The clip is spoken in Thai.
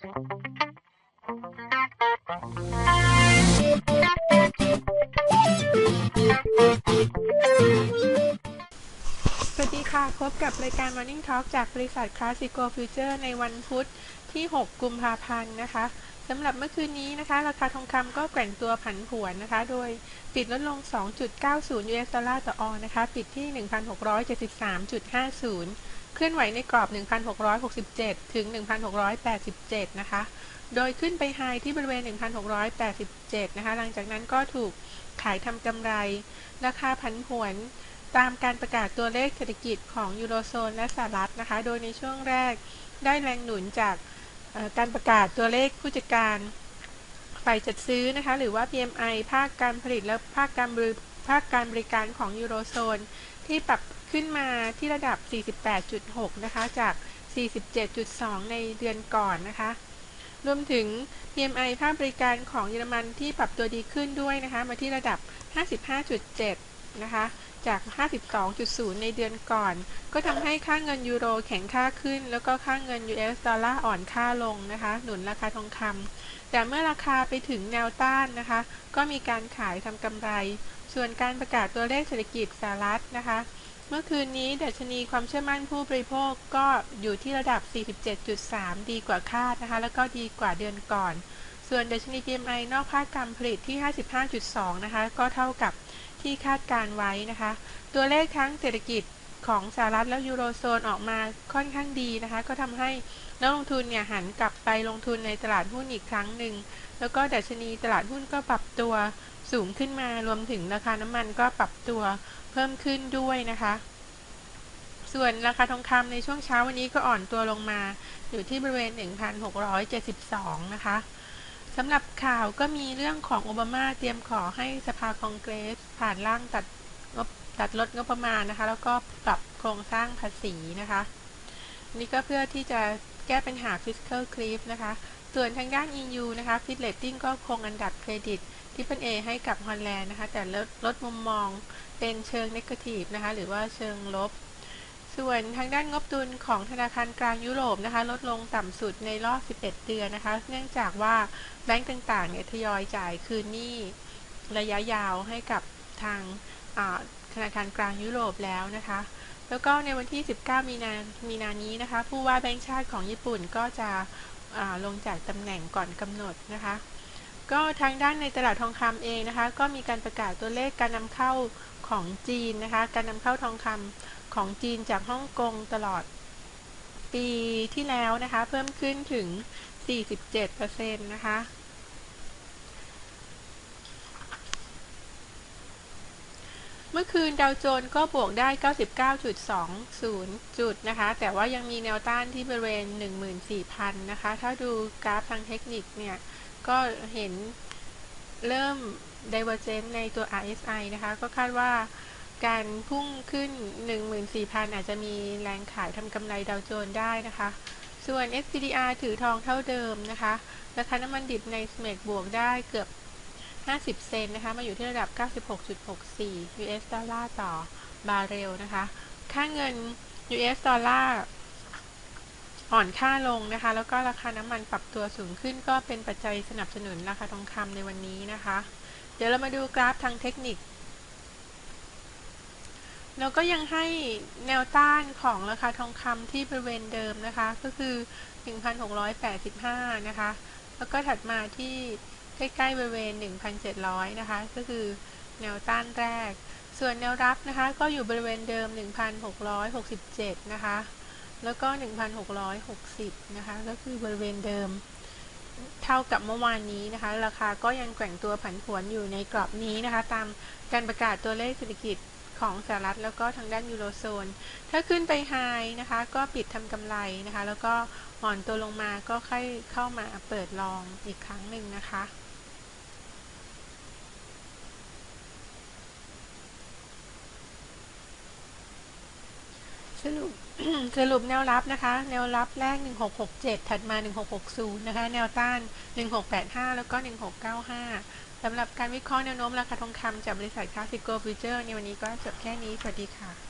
สวัสดีค่ะ พบกับรายการ Morning Talk จากบริษัท Classico Future ในวันพุธที่ 6 กุมภาพันธ์นะคะสำหรับเมื่อคืนนี้นะคะ ราคาทองคำก็แกว่งตัวผันผวนนะคะ โดยปิดลดลง 2.90 US ดอลลาร์ต่อออนนะคะ ปิดที่ 1,673.50 ลื่อนไหวในกรอบ 1,667 ถึง 1,687 นะคะ โดยขึ้นไปไฮที่บริเวณ 1,687 นะคะ หลังจากนั้นก็ถูกขายทำกำไร ราคาผันผวนตามการประกาศตัวเลขเศรษฐกิจของยูโรโซนและสหรัฐนะคะ โดยในช่วงแรกได้แรงหนุนจากการประกาศตัวเลขผู้จัดการฝ่ายจัดซื้อนะคะ หรือว่า PMI ภาคการผลิตและภาคการบริภาคการบริการของยูโรโซน ที่ปรับขึ้นมาที่ระดับ 48.6 นะคะ จาก 47.2 ในเดือนก่อนนะคะ รวมถึง PMI ภาคบริการของเยอรมันที่ปรับตัวดีขึ้นด้วยนะคะ มาที่ระดับ 55.7 นะคะ จาก 52.0 ในเดือนก่อน ก็ทำให้ค่าเงินยูโรแข็งค่าขึ้น แล้วก็ค่าเงิน US ดอลลาร์อ่อนค่าลงนะคะ หนุนราคาทองคำแต่เมื่อราคาไปถึงแนวต้านนะคะ ก็มีการขายทำกำไร ส่วนการประกาศตัวเลขเศรษฐกิจสหรัฐนะคะ เมื่อคืนนี้ดัชนีความเชื่อมั่นผู้บริโภคก็อยู่ที่ระดับ 47.3 ดีกว่าคาดนะคะ แล้วก็ดีกว่าเดือนก่อน ส่วนดัชนี PMI นอกภาคการผลิตที่ 55.2 นะคะ ก็เท่ากับที่คาดการไว้นะคะ ตัวเลขทั้งเศรษฐกิจของสหรัฐและยูโรโซนออกมาค่อนข้างดีนะคะ ก็ทำให้นักลงทุนเนี่ยหันกลับไปลงทุนในตลาดหุ้นอีกครั้งหนึ่ง แล้วก็ดัชนีตลาดหุ้นก็ปรับตัว สูงขึ้นมารวมถึงราคาน้ำมันก็ปรับตัวเพิ่มขึ้นด้วยนะคะ ส่วนราคาทองคำในช่วงเช้าวันนี้ก็อ่อนตัวลงมา อยู่ที่บริเวณ 1,672 นะคะสำหรับข่าวก็มีเรื่องของโอบามาเตรียมขอให้สภาคองเกรส ผ่านร่างตัดงบตัดลดงบประมาณนะคะ แล้วก็ปรับโครงสร้างภาษีนะคะ นี่ก็เพื่อที่จะแก้ปัญหา fiscal cliff นะคะ ส่วนทางด้าน EU นะคะ f i t rating ก็คงอันดับเครดิตที่เป็น A ให้กับฮอลแลนด์นะคะ แต่ลดลดมุมมองเป็นเชิง negative นะคะ หรือว่าเชิงลบ ส่วนทางด้านงบดุลของธนาคารกลางยุโรปนะคะ ลดลงต่ำสุดในรอบ 11 เดือนนะคะ เนื่องจากว่าแบงก์ต่างๆเนี่ยทยอยจ่ายคืนหนี้ระยะยาวให้กับทางธนาคารกลางยุโรปแล้วนะคะ แล้วก็ในวันที่ 19 มีนามีนานี้นะคะ ผู้ว่าแบงก์ชาติของญี่ปุ่นก็จะ ลงจากตำแหน่งก่อนกำหนดนะคะ ก็ทางด้านในตลาดทองคำเองนะคะ ก็มีการประกาศตัวเลขการนำเข้าของจีนนะคะ การนำเข้าทองคำของจีนจากฮ่องกงตลอดปีที่แล้วนะคะ เพิ่มขึ้นถึง 47%นะคะ มื่อคืนดาวโจนส์ก็บวกได้ 99.20 จุดนะคะ แต่ว่ายังมีแนวต้านที่บริเวณ 14,000 นะคะ ถ้าดูกราฟทางเทคนิคเนี่ย ก็เห็นเริ่ม divergence ในตัว RSI นะคะ ก็คาดว่าการพุ่งขึ้น 14,000 อาจจะมีแรงขายทำกำไรดาวโจนส์ได้นะคะ ส่วน SPDR ถือทองเท่าเดิมนะคะ ราคาน้ำมันดิบในสเมกบวกได้เกือบ 50 เซนนะคะ มาอยู่ที่ระดับ 96.64 US ดอลลาร์ต่อบาร์เรลนะคะ ค่าเงิน US ดอลลาร์อ่อนค่าลงนะคะ แล้วก็ราคาน้ำมันปรับตัวสูงขึ้น ก็เป็นปัจจัยสนับสนุนราคาทองคำในวันนี้นะคะ เดี๋ยวเรามาดูกราฟทางเทคนิคเราก็ยังให้แนวต้านของราคาทองคำที่บริเวณเดิมนะคะ ก็คือ 1,685 นะคะ แล้วก็ถัดมาที่ ใกล้ๆบริเวณ 1,700 นะคะ ก็คือแนวต้านแรก ส่วนแนวรับนะคะ ก็อยู่บริเวณเดิม 1,667 นะคะ แล้วก็ 1,660 นะคะ ก็คือบริเวณเดิม เท่ากับเมื่อวานนี้นะคะ ราคาก็ยังแกว่งตัวผันผวนอยู่ในกรอบนี้นะคะ ตามการประกาศตัวเลขเศรษฐกิจของสหรัฐแล้วก็ทางด้านยูโรโซน ถ้าขึ้นไปไฮนะคะ ก็ปิดทำกำไรนะคะ แล้วก็อ่อนตัวลงมาก็ค่อยเข้ามาเปิดลองอีกครั้งหนึ่งนะคะ สรุปสรุปแนวรับนะคะ แนวรับแรก 1667 ถัดมา 1660 นะคะ แนวต้าน 1685 แล้วก็ 1695 สำหรับการวิเคราะห์แนวโน้มราคาทองคำจากบริษัทคาสิโกฟิวเจอร์ในวันนี้ก็จบแค่นี้ สวัสดีค่ะ